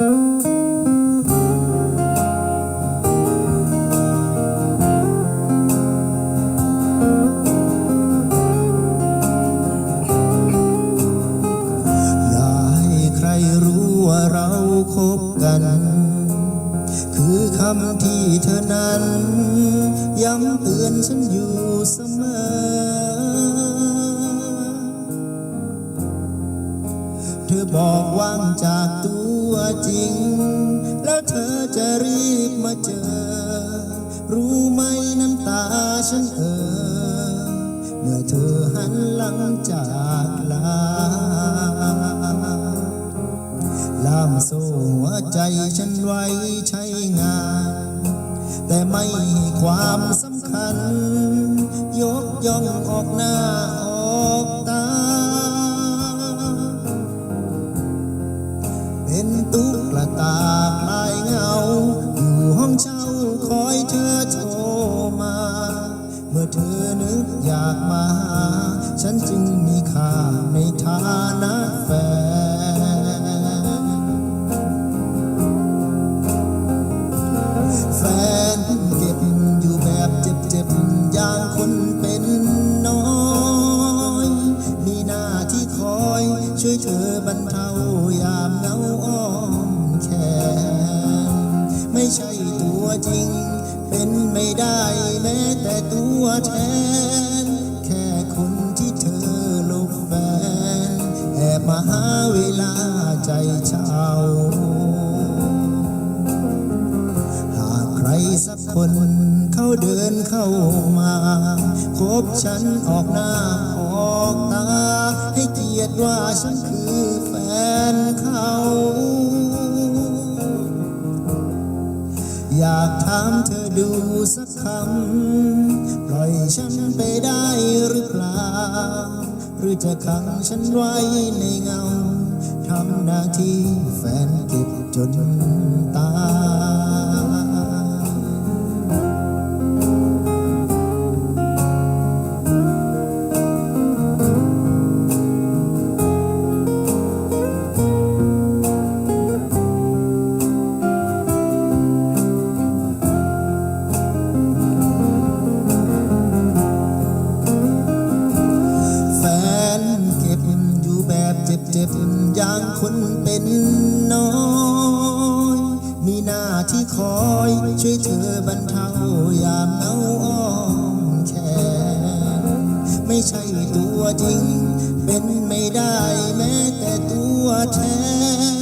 อย่าให้ใครรู้ว่าเราคบกัน คือคำที่เธอนั้น ย้ำเตือนฉันอยู่เสมอ เธอบอกว่างจากตัว จริง แล้วเธอจะรีบมาเจอ รู้ไหมน้ำตาฉันเออเมื่อเธอหันหลังจากลาล่ามโซ่หัวใจฉันไว้ใช้งาน แต่ไม่ให้ความสำคัญ ยกย่องออกหน้าออกตา เป็นตุ๊กละตาพลายเงา อยู่ห้องเช่าคอยเธอโทรมา เมื่อเธอนึกอยากมา ฉันจึงมีค่าในฐานะแฟน แฟนเก็บอยู่แบบเจ็บๆอย่างคนเป็นน้อย มีหน้าที่คอยช่วยเธอบรรเทา เหงาอ้อมแขนไม่ใช่ตัวจริง เป็นไม่ได้แม้แต่ตัวแทน แค่คนที่เธอหลบแฟนแอบมาหาเวลาใจเช่าหากใครสักคนเขาเดินเข้ามาคบฉันออกหน้าออกตา ให้เกียรติว่าฉันคือ อยากถามเธอดูสักคำ ปล่อยฉันไปได้หรือเปล่า หรือจะขังฉันไว้ในเงา ทำหน้าที่แฟนเก็บจนตาย เจ็บอย่างคนเป็นน้อย มีหน้าที่คอยช่วยเธอบรรเทายามเหงาอ้อมแขนไม่ใช่ตัวจริง เป็นไม่ได้แม้แต่ตัวแท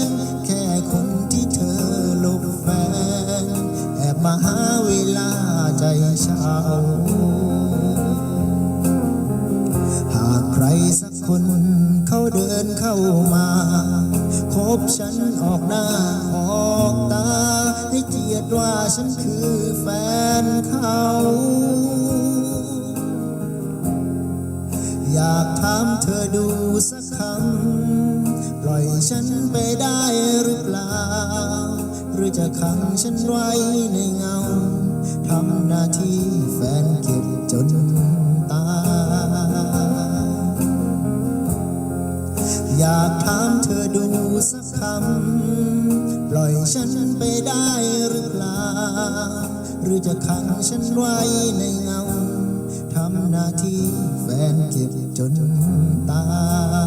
น แค่คนที่เธอหลบแฟน แอบมาหาเวลาใจเช่า เขาเดินเข้ามาคบฉันออกหน้าออกตา ให้เกียรติว่าฉันคือแฟนเขาอยากถามเธอดูสักคำ ปล่อยฉันไปได้หรือเปล่า หรือจะขังฉันไว้ในเงาทำหน้าที่ อยากถามเธอดูสักคำ ปล่อยฉันไปได้หรือเปล่า หรือจะขังฉันไว้ในเงา ทำหน้าที่แฟนเก็บจนตาย